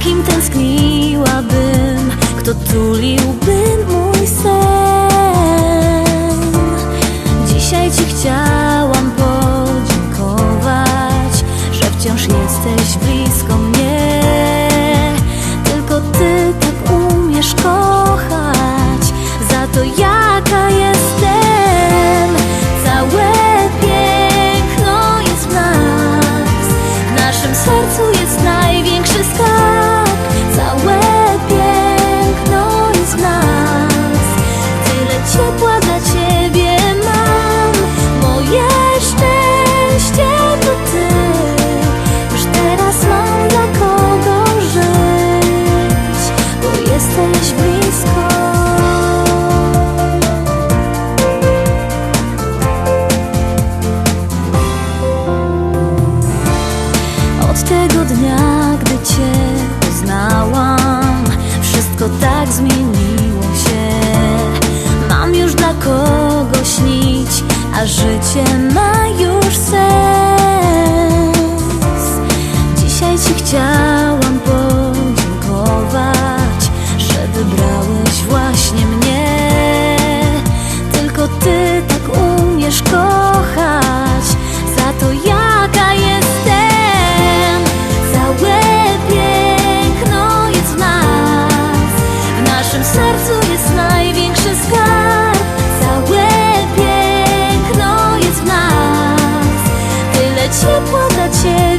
Kim tęskniłabym, kto tuliłby mój sen. Dzisiaj ci chciałam podziękować, że wciąż jesteś blisko. Tego dnia, gdy Cię poznałam, wszystko tak zmieniło się. Mam już dla kogo śnić, a życie ma już sens. Dzisiaj Ci chciałam 我的窃